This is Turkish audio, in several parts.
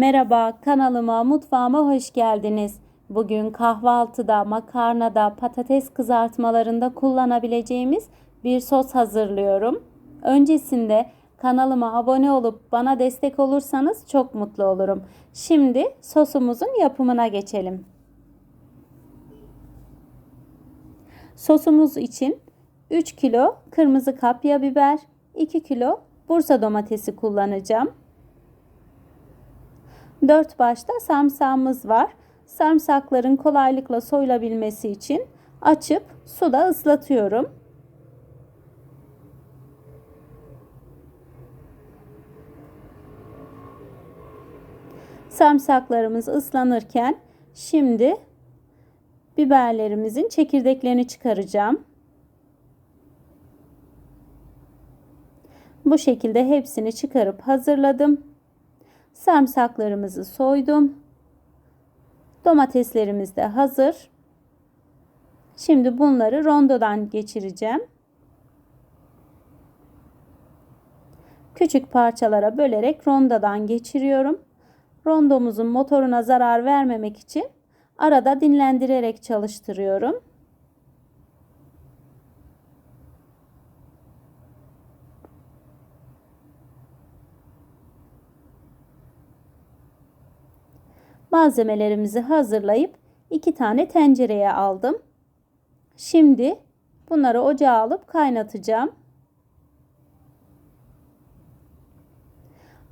Merhaba, kanalıma, mutfağıma hoş geldiniz. Bugün kahvaltıda, makarnada, patates kızartmalarında kullanabileceğimiz bir sos hazırlıyorum. Öncesinde kanalıma abone olup bana destek olursanız çok mutlu olurum. Şimdi sosumuzun yapımına geçelim. Sosumuz için 3 kilo kırmızı kapya biber, 2 kilo Bursa domatesi kullanacağım. 4 başta sarımsağımız var. Sarımsakların kolaylıkla soyulabilmesi için açıp suda ıslatıyorum. Sarımsaklarımız ıslanırken şimdi biberlerimizin çekirdeklerini çıkaracağım. Bu şekilde hepsini çıkarıp hazırladım. Sarımsaklarımızı soydum. Domateslerimiz de hazır. Şimdi bunları rondodan geçireceğim. Küçük parçalara bölerek rondodan geçiriyorum. Rondomuzun motoruna zarar vermemek için arada dinlendirerek çalıştırıyorum. Malzemelerimizi hazırlayıp iki tane tencereye aldım. Şimdi bunları ocağa alıp kaynatacağım.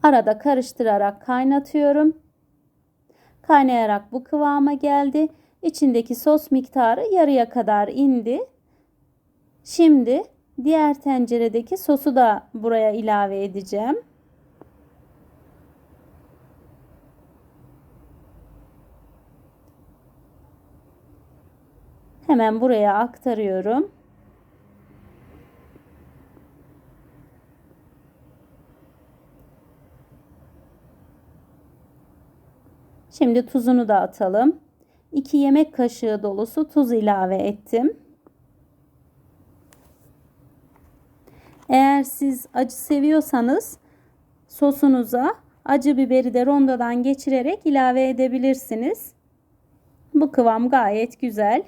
Arada karıştırarak kaynatıyorum. Kaynayarak bu kıvama geldi. İçindeki sos miktarı yarıya kadar indi. Şimdi diğer tenceredeki sosu da buraya ilave edeceğim. Hemen buraya aktarıyorum. Şimdi tuzunu da atalım. 2 yemek kaşığı dolusu tuz ilave ettim. Eğer siz acı seviyorsanız sosunuza acı biberi de rondodan geçirerek ilave edebilirsiniz. Bu kıvam gayet güzel.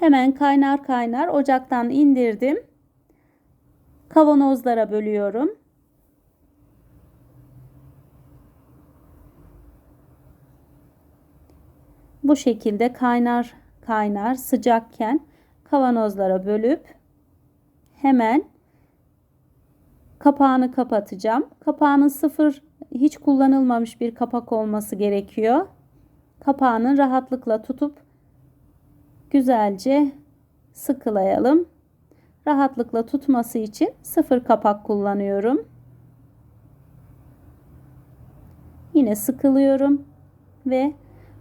Hemen kaynar kaynar ocaktan indirdim. Kavanozlara bölüyorum. Bu şekilde kaynar kaynar sıcakken kavanozlara bölüp hemen kapağını kapatacağım. Kapağının sıfır hiç kullanılmamış bir kapak olması gerekiyor. Kapağını rahatlıkla tutup güzelce sıkılayalım. Rahatlıkla tutması için sıfır kapak kullanıyorum. Yine sıkılıyorum ve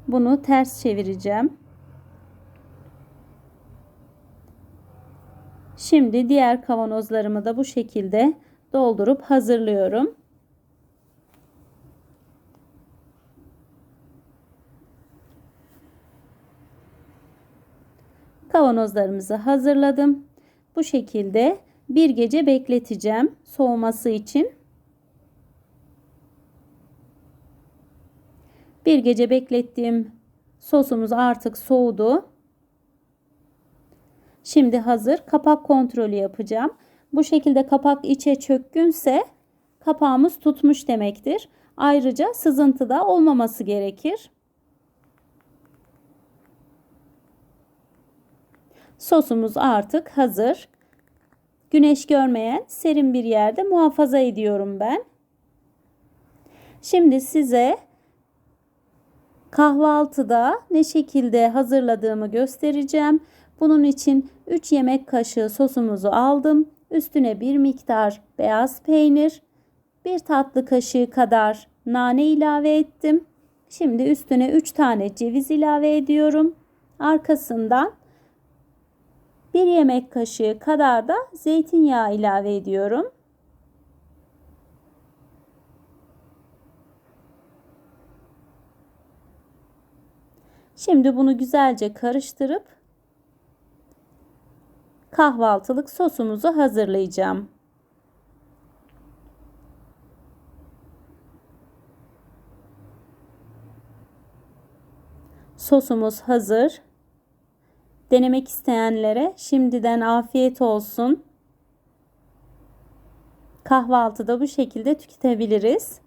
bunu ters çevireceğim. Şimdi diğer kavanozlarımı da bu şekilde doldurup hazırlıyorum. Kavanozlarımızı hazırladım. Bu şekilde bir gece bekleteceğim soğuması için. Bir gece beklettiğim sosumuz artık soğudu. Şimdi hazır. Kapak kontrolü yapacağım. Bu şekilde kapak içe çökkünse kapağımız tutmuş demektir. Ayrıca sızıntı da olmaması gerekir. Sosumuz artık hazır. Güneş görmeyen serin bir yerde muhafaza ediyorum ben. Şimdi size kahvaltıda ne şekilde hazırladığımı göstereceğim. Bunun için 3 yemek kaşığı sosumuzu aldım. Üstüne bir miktar beyaz peynir, bir tatlı kaşığı kadar nane ilave ettim. Şimdi üstüne 3 tane ceviz ilave ediyorum. Arkasından 1 yemek kaşığı kadar da zeytinyağı ilave ediyorum. Şimdi bunu güzelce karıştırıp kahvaltılık sosumuzu hazırlayacağım. Sosumuz hazır. Denemek isteyenlere şimdiden afiyet olsun. Kahvaltıda bu şekilde tüketebiliriz.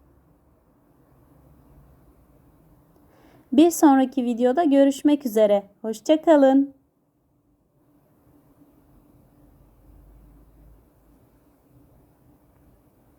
Bir sonraki videoda görüşmek üzere. Hoşçakalın.